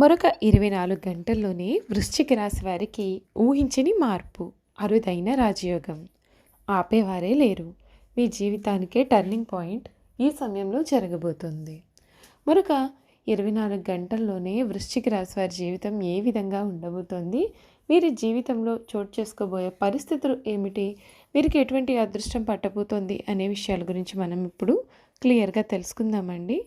మరొక ఇరవై నాలుగు గంటల్లోనే వృశ్చిక రాశి వారికి ఊహించని మార్పు అరుదైన రాజయోగం. ఆపేవారే లేరు. మీ జీవితానికే టర్నింగ్ పాయింట్ ఈ సమయంలో జరగబోతుంది. మరొక ఇరవై నాలుగు గంటల్లోనే వృశ్చిక రాశి వారి జీవితం ఏ విధంగా ఉండబోతోంది? వీరి జీవితంలో చోటు చేసుకోబోయే పరిస్థితులు ఏమిటి? వీరికి ఎటువంటి అదృష్టం పట్టబోతోంది? అనే విషయాల గురించి మనం ఇప్పుడు క్లియర్గా తెలుసుకుందామండి.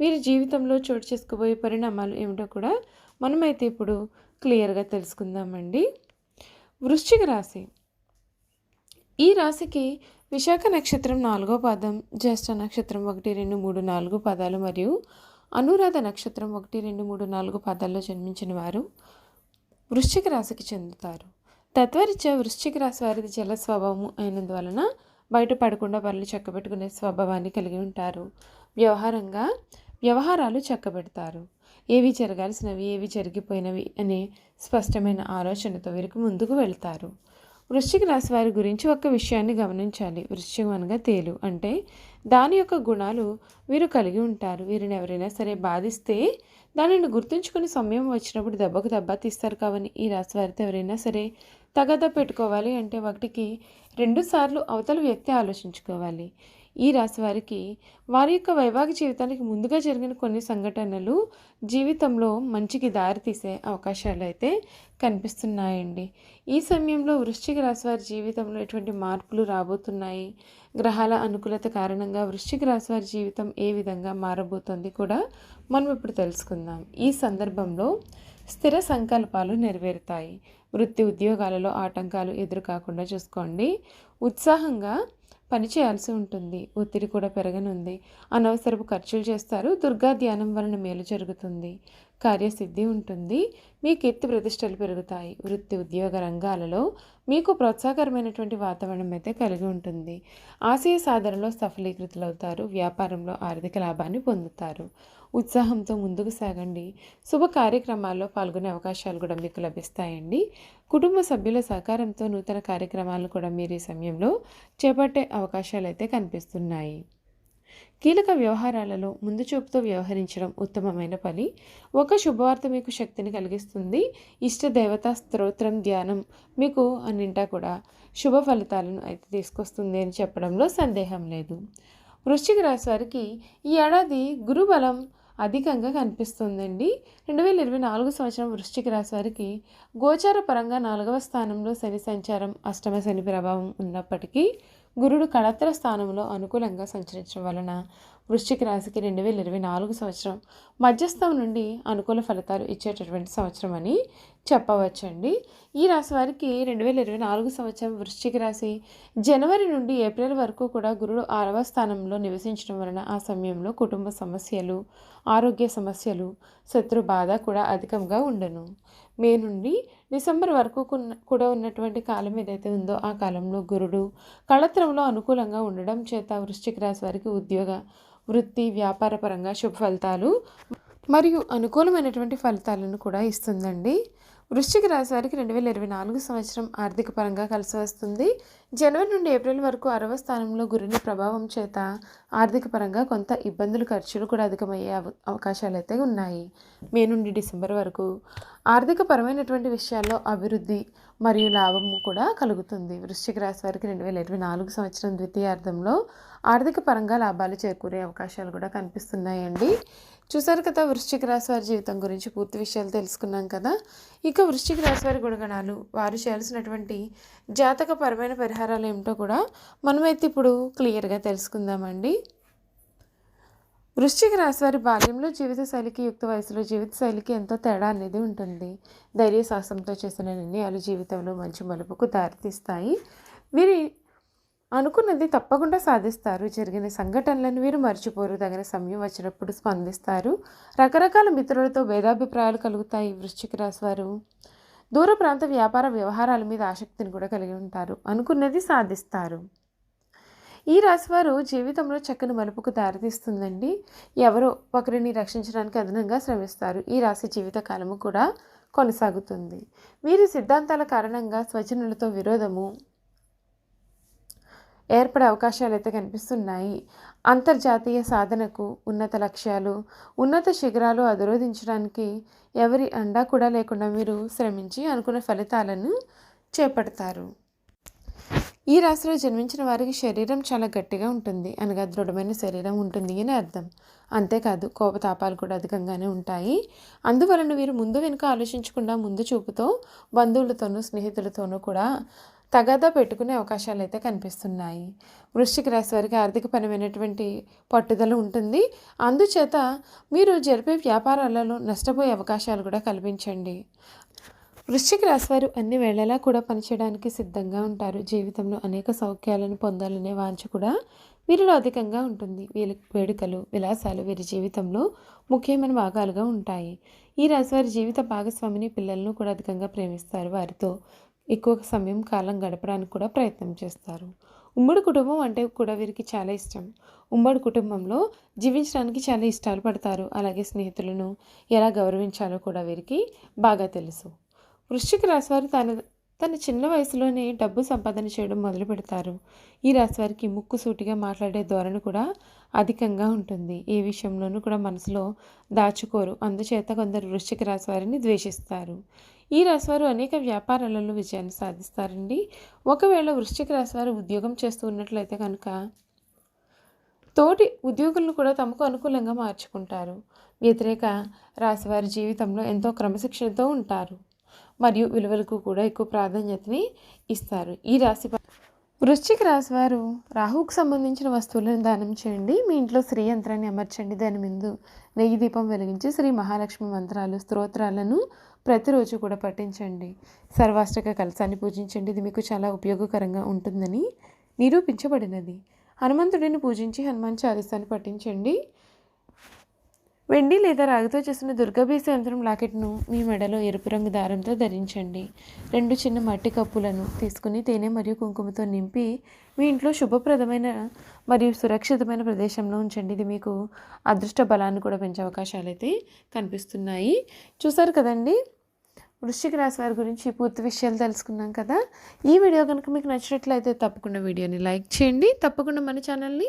వీరి జీవితంలో చోటు చేసుకోబోయే పరిణామాలు ఏమిటో కూడా మనమైతే ఇప్పుడు క్లియర్గా తెలుసుకుందామండి. వృశ్చిక రాశి. ఈ రాశికి విశాఖ నక్షత్రం నాలుగో పాదం జ్యేష్ఠ నక్షత్రం ఒకటి రెండు మూడు నాలుగు పదాలు మరియు అనురాధ నక్షత్రం ఒకటి రెండు మూడు నాలుగు పదాల్లో జన్మించిన వారు వృశ్చిక రాశికి చెందుతారు. తత్వరీత్యా వృశ్చిక రాశి వారిది జల స్వభావము అయినందువలన బయట పడకుండా పనులు చక్కబెట్టుకునే స్వభావాన్ని కలిగి ఉంటారు. వ్యవహారంగా వ్యవహారాలు చక్కబెడతారు. ఏవి జరగాల్సినవి ఏవి జరిగిపోయినవి అనే స్పష్టమైన ఆలోచనతో వీరికి ముందుకు వెళ్తారు. వృశ్చిక రాశి వారి గురించి ఒక విషయాన్ని గమనించాలి. వృశ్చికం అనగా తేలు. అంటే దాని యొక్క గుణాలు వీరు కలిగి ఉంటారు. వీరిని ఎవరైనా సరే బాధిస్తే దానిని గుర్తుంచుకుని సమయం వచ్చినప్పుడు దెబ్బకు దెబ్బ తీస్తారు కావని ఈ రాశి వారితో ఎవరైనా సరే తగద పెట్టుకోవాలి అంటే ఒకటికి రెండుసార్లు అవతల వ్యక్తి ఆలోచించుకోవాలి. ఈ రాశి వారికి వారి యొక్క వైవాహిక జీవితానికి ముందుగా జరిగిన కొన్ని సంఘటనలు జీవితంలో మంచికి దారితీసే అవకాశాలు అయితే కనిపిస్తున్నాయండి. ఈ సమయంలో వృశ్చిక రాశి వారి జీవితంలో ఎటువంటి మార్పులు రాబోతున్నాయి? గ్రహాల అనుకూలత కారణంగా వృశ్చిక రాశి వారి జీవితం ఏ విధంగా మారబోతోంది కూడా మనం ఇప్పుడు తెలుసుకుందాం. ఈ సందర్భంలో స్థిర సంకల్పాలు నెరవేరుతాయి. వృత్తి ఉద్యోగాలలో ఆటంకాలు ఎదురు కాకుండా చూసుకోండి. ఉత్సాహంగా పని చేయాల్సి ఉంటుంది. ఒత్తిడి కూడా పెరగనుంది. అనవసరపు ఖర్చులు చేస్తారు. దుర్గా ధ్యానం వలన మేలు జరుగుతుంది. కార్యసిద్ధి ఉంటుంది. మీ కీర్తి ప్రతిష్టలు పెరుగుతాయి. వృత్తి ఉద్యోగ రంగాలలో మీకు ప్రోత్సాహకరమైనటువంటి వాతావరణం అయితే కలిగి ఉంటుంది. ఆశయ సాధనలో సఫలీకృతులవుతారు. వ్యాపారంలో ఆర్థిక లాభాన్ని పొందుతారు. ఉత్సాహంతో ముందుకు సాగండి. శుభ కార్యక్రమాల్లో పాల్గొనే అవకాశాలు కూడా మీకు లభిస్తాయండి. కుటుంబ సభ్యుల సహకారంతో నూతన కార్యక్రమాలు కూడా మీరు ఈ సమయంలో చేపట్టే అవకాశాలు అయితే కనిపిస్తున్నాయి. కీలక వ్యవహారాలలో ముందు చూపుతో వ్యవహరించడం ఉత్తమమైన పని. ఒక శుభవార్త మీకు శక్తిని కలిగిస్తుంది. ఇష్ట దేవతా స్తోత్రం ధ్యానం మీకు అన్నింటా కూడా శుభ ఫలితాలను అయితే తీసుకొస్తుంది అని చెప్పడంలో సందేహం లేదు. వృశ్చిక రాశి వారికి ఈ ఏడాది గురుబలం అధికంగా కనిపిస్తుందండి. రెండు వేల ఇరవై నాలుగు సంవత్సరం వృశ్చిక రాశి వారికి గోచార పరంగా నాలుగవ స్థానంలో శని సంచారం అష్టమ శని ప్రభావం ఉన్నప్పటికీ గురుడు కళత్ర స్థానంలో అనుకూలంగా సంచరించడం వలన వృశ్చిక రాశికి రెండు వేల ఇరవై నాలుగు సంవత్సరం. మధ్యస్థం నుండి అనుకూల ఫలితాలు ఇచ్చేటటువంటి సంవత్సరం అని చెప్పవచ్చండి. ఈ రాశి వారికి రెండు వేల ఇరవై నాలుగు సంవత్సరం వృశ్చిక రాశి. జనవరి నుండి ఏప్రిల్ వరకు కూడా గురుడు ఆరవ స్థానంలో నివసించడం వలన ఆ సమయంలో కుటుంబ సమస్యలు ఆరోగ్య సమస్యలు శత్రు బాధ కూడా అధికంగా ఉండను. మే నుండి డిసెంబర్ వరకు కూడా ఉన్నటువంటి కాలం ఏదైతే ఉందో ఆ కాలంలో గురుడు కళత్రంలో అనుకూలంగా ఉండడం చేత వృశ్చిక రాశి వారికి ఉద్యోగ వృత్తి వ్యాపార పరంగా శుభ ఫలితాలు మరియు అనుకూలమైనటువంటి ఫలితాలను కూడా ఇస్తుందండి. వృశ్చిక రాశి వారికి రెండు వేల ఇరవై నాలుగు సంవత్సరం ఆర్థిక పరంగా కలిసి వస్తుంది. జనవరి నుండి ఏప్రిల్ వరకు అరవ స్థానంలో గురిని ప్రభావం చేత ఆర్థిక పరంగా కొంత ఇబ్బందులు ఖర్చులు కూడా అధికమయ్యే అవకాశాలు అయితే ఉన్నాయి. మే నుండి డిసెంబర్ వరకు ఆర్థిక పరమైనటువంటి విషయాల్లో అభివృద్ధి మరియు లాభము కూడా కలుగుతుంది. వృశ్చిక రాశి వారికి రెండు వేల ఇరవై నాలుగు సంవత్సరం ద్వితీయార్థంలో ఆర్థిక పరంగా లాభాలు చేకూరే అవకాశాలు కూడా కనిపిస్తున్నాయండి. చూసారు కదా వృశ్చిక రాశి వారి జీవితం గురించి పూర్తి విషయాలు తెలుసుకున్నాం కదా. ఇక వృశ్చిక రాశి వారి గుణగణాలు వారు చేయాల్సినటువంటి జాతకపరమైన పరిహారాలు ఏమిటో కూడా మనమైతే ఇప్పుడు క్లియర్గా తెలుసుకుందామండి. వృశ్చిక రాశి వారి బాల్యంలో జీవిత శైలికి యుక్త వయసులో జీవిత శైలికి ఎంతో తేడా అనేది ఉంటుంది. ధైర్య సాహసంతో చేసిన నిర్ణయాలు జీవితంలో మంచి మలుపుకు దారితీస్తాయి. వీరి అనుకున్నది తప్పకుండా సాధిస్తారు. జరిగిన సంఘటనలను వీరు మర్చిపోరు. తగిన సమయం వచ్చినప్పుడు స్పందిస్తారు. రకరకాల మిత్రులతో భేదాభిప్రాయాలు కలుగుతాయి. వృశ్చిక రాశి వారు దూర ప్రాంత వ్యాపార వ్యవహారాల మీద ఆసక్తిని కూడా కలిగి ఉంటారు. అనుకున్నది సాధిస్తారు. ఈ రాశివారు జీవితంలో చక్కని మలుపుకు దారితీస్తుందండి. ఎవరో ఒకరిని రక్షించడానికి అదనంగా శ్రమిస్తారు. ఈ రాశి జీవితకాలము కూడా కొనసాగుతుంది. వీరి సిద్ధాంతాల కారణంగా స్వజనులతో విరోధము ఏర్పడే అవకాశాలు అయితే కనిపిస్తున్నాయి. అంతర్జాతీయ సాధనకు ఉన్నత లక్ష్యాలు ఉన్నత శిఖరాలు అధిరోధించడానికి ఎవరి అండా కూడా లేకుండా మీరు శ్రమించి అనుకున్న ఫలితాలను చేపడతారు. ఈ రాశిలో జన్మించిన వారికి శరీరం చాలా గట్టిగా ఉంటుంది. అనగా దృఢమైన శరీరం ఉంటుంది అని అర్థం. అంతేకాదు కోపతాపాలు కూడా అధికంగానే ఉంటాయి. అందువలన వీరు ముందు వెనుక ఆలోచించకుండా ముందు చూపుతో బంధువులతోనూ స్నేహితులతోనూ కూడా తగాదా పెట్టుకునే అవకాశాలు అయితే కనిపిస్తున్నాయి. వృశ్చిక రాశి వారికి ఆర్థికపరమైనటువంటి పట్టుదల ఉంటుంది. అందుచేత మీరు జరిపే వ్యాపారాలలో నష్టపోయే అవకాశాలు కూడా కల్పించండి. వృశ్చిక రాశివారు అన్ని వేళలా కూడా పనిచేయడానికి సిద్ధంగా ఉంటారు. జీవితంలో అనేక సౌఖ్యాలను పొందాలనే వాంఛ కూడా వీరిలో అధికంగా ఉంటుంది. వీరి వేడుకలు విలాసాలు వీరి జీవితంలో ముఖ్యమైన భాగాలుగా ఉంటాయి. ఈ రాశివారి జీవిత భాగస్వామిని పిల్లలను కూడా అధికంగా ప్రేమిస్తారు. వారితో ఎక్కువ సమయం కాలం గడపడానికి కూడా ప్రయత్నం చేస్తారు. ఉమ్మడి కుటుంబం అంటే కూడా వీరికి చాలా ఇష్టం. ఉమ్మడి కుటుంబంలో జీవించడానికి చాలా ఇష్టాలు పడతారు. అలాగే స్నేహితులను ఎలా గౌరవించాలో కూడా వీరికి బాగా తెలుసు. వృశ్చిక రాశివారు తన తన చిన్న వయసులోనే డబ్బు సంపాదన చేయడం మొదలు పెడతారు. ఈ రాశివారికి ముక్కు సూటిగా మాట్లాడే ధోరణి కూడా అధికంగా ఉంటుంది. ఏ విషయంలోనూ కూడా మనసులో దాచుకోరు. అందుచేత కొందరు వృశ్చిక రాశివారిని ద్వేషిస్తారు. ఈ రాశివారు అనేక వ్యాపారాలలో విజయాన్ని సాధిస్తారండి. ఒకవేళ వృశ్చిక రాశివారు ఉద్యోగం చేస్తూ ఉన్నట్లయితే కనుక తోటి ఉద్యోగులను కూడా తమకు అనుకూలంగా మార్చుకుంటారు. వ్యతిరేక రాశివారి జీవితంలో ఎంతో క్రమశిక్షణతో ఉంటారు. మరియు విలువలకు కూడా ఎక్కువ ప్రాధాన్యతని ఇస్తారు. ఈ రాశి వృశ్చిక రాశి వారు రాహుకు సంబంధించిన వస్తువులను దానం చేయండి. మీ ఇంట్లో శ్రీ యంత్రాన్ని అమర్చండి. దాని ముందు నెయ్యి దీపం వెలిగించి శ్రీ మహాలక్ష్మి మంత్రాలు స్తోత్రాలను ప్రతిరోజు కూడా పఠించండి. సర్వాష్టక కలశాన్ని పూజించండి. ఇది మీకు చాలా ఉపయోగకరంగా ఉంటుందని నిరూపించబడినది. హనుమంతుడిని పూజించి హనుమాన్ చాలీసాన్ని పఠించండి. వెండి లేదా రాగితో చేసిన దుర్గాభీస యంత్రం లాకెట్ను మీ మెడలో ఎరుపు రంగు దారంతో ధరించండి. రెండు చిన్న మట్టి కప్పులను తీసుకుని తేనె మరియు కుంకుమతో నింపి మీ ఇంట్లో శుభప్రదమైన మరియు సురక్షితమైన ప్రదేశంలో ఉంచండి. ఇది మీకు అదృష్ట బలాన్ని కూడా పెంచే అవకాశాలు అయితే కనిపిస్తున్నాయి. చూసారు కదండి? వృశ్చిక రాశి వారి గురించి పూర్తి విషయాలు తెలుసుకున్నాం కదా. ఈ వీడియో కనుక మీకు నచ్చినట్లయితే తప్పకుండా వీడియోని లైక్ చేయండి. తప్పకుండా మన ఛానల్ని